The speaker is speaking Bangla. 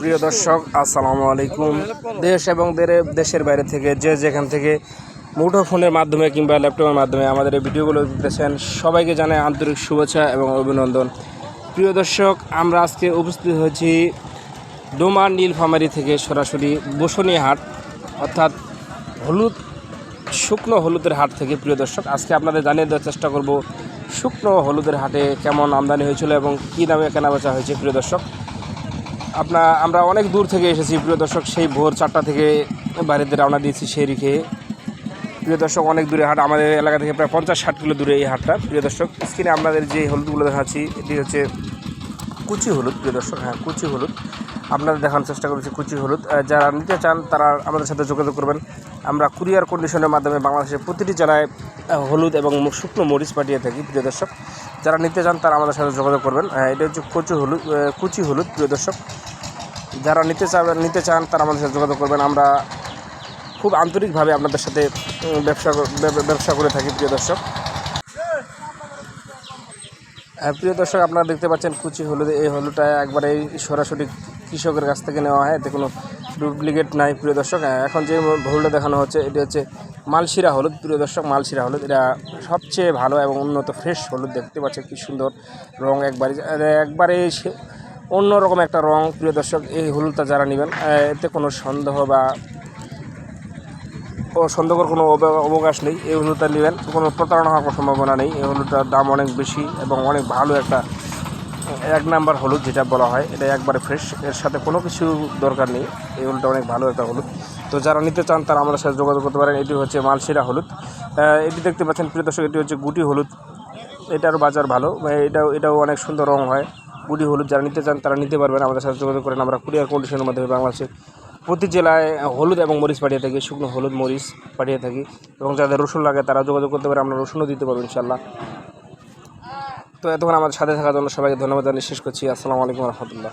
প্রিয় দর্শক, আসসালামু আলাইকুম। দেশ এবং দেশের বাইরে থেকে যে যেখান থেকে মুঠো ফোনের মাধ্যমে কিংবা ল্যাপটপের মাধ্যমে আমাদের এই ভিডিওগুলো দেখতেছেন, সবাইকে জানাই আন্তরিক শুভেচ্ছা এবং অভিনন্দন। প্রিয় দর্শক, আমরা আজকে উপস্থিত হয়েছি ডোমা নীলফামারি থেকে সরাসরি বসুনি হাট, অর্থাৎ হলুদ শুকনো হলুদের হাট থেকে। প্রিয় দর্শক, আজকে আপনাদের জানিয়ে দেওয়ার চেষ্টা করব শুকনো হলুদের হাটে কেমন আমদানি হয়েছিল এবং কী দামে কেনাবেচা হয়েছে। প্রিয় দর্শক আপনার আমরা অনেক দূর থেকে এসেছি, প্রিয় দর্শক, সেই ভোর চারটা থেকে বাড়িতে রওনা দিয়েছি সেই রেখে। প্রিয় দর্শক, অনেক দূরে হাট, আমাদের এলাকা থেকে প্রায় পঞ্চাশ ষাট কিলো দূরে এই হাটটা। প্রিয় দর্শক, স্ক্রিনে আপনাদের যে হলুদগুলো দেখাচ্ছি, এটি হচ্ছে কুচি হলুদ, প্রিয় দর্শক হ্যাঁ কুচি হলুদ। আপনাদের দেখানোর চেষ্টা করেছি কুচি হলুদ। যারা নিতে চান তারা আমাদের সাথে যোগাযোগ করবেন। আমরা কুরিয়ার কন্ডিশনের মাধ্যমে বাংলাদেশের প্রতিটি জেলায় হলুদ এবং শুকনো মরিচ পাঠিয়ে থাকি, প্রিয় দর্শক। যারা নিতে চান তারা আমাদের সাথে যোগাযোগ করবেন। এটা হচ্ছে কচু হলুদ কুচি হলুদ, প্রিয় দর্শক। যারা নিতে চান নিতে চান তারা আমাদের সাথে যোগাযোগ করবেন। আমরা খুব আন্তরিকভাবে আপনাদের সাথে ব্যবসা ব্যবসা করে থাকি, প্রিয় দর্শক। প্রিয় দর্শক, আপনারা দেখতে পাচ্ছেন কুচি হলুদ। এই হলুদটা একবারে সরাসরি কৃষকের কাছ থেকে নেওয়া হয়। এতে কোনো ডুপ্লিকেট নাই, প্রিয় দর্শক। এখন যে হলুদটা দেখানো হচ্ছে, এটি হচ্ছে মালশিরা হলুদ, প্রিয় দর্শক, মালশিরা হলুদ। এটা সবচেয়ে ভালো এবং উন্নত ফ্রেশ হলুদ, দেখতে পাচ্ছেন কি সুন্দর রং একবারে। একবারে অন্যরকম একটা রং, প্রিয় দর্শক, এই হলুদটা যারা নেবেন এতে কোনো সন্দেহ বা ও সন্দেহর কোনো অব- অবকাশ নেই। এই হলুদটা নেবেন, কোনো প্রতারণা হওয়ার সম্ভাবনা নেই। এই হলুদটার দাম অনেক বেশি এবং অনেক ভালো একটা এক নাম্বার হলুদ যেটা বলা হয়, এটা একবারে ফ্রেশ এর সাথে কোনো কিছু দরকার নেই। এই হলুদটা অনেক ভালো একটা হলুদ। তো যারা নিতে চান, তারা আমাদের সাথে যোগাযোগ করতে পারেন। এটি হচ্ছে মালশিরা হলুদ। এটি দেখতে পাচ্ছেন, প্রিয় দর্শক, এটি হচ্ছে গুটি হলুদ। এটার বাজার ভালো। মানে এটাও এটাও অনেক সুন্দর রং হয়। গুটি হলুদ যারা নিতে চান, তারা নিতে পারবেন। আমাদের সাথে যোগাযোগ করেন। আমরা কুরিয়ার কন্ডিশনের মাধ্যমে বাংলাদেশের প্রতি জেলায় হলুদ এবং মরিচ পাঠিয়ে থাকি। শুকনো হলুদ, মরিচ পাঠিয়ে থাকি। এবং যাদের রসুন লাগে, তারা যোগাযোগ করতে পারে। আমরা রসুনও দিতে পারব ইনশাল্লাহ তো এতক্ষণ আমাদের সাথে থাকার জন্য সবাইকে ধন্যবাদ জানিয়ে শেষ করছি। আসসালামু আলাইকুম রহমতুল্লাহ।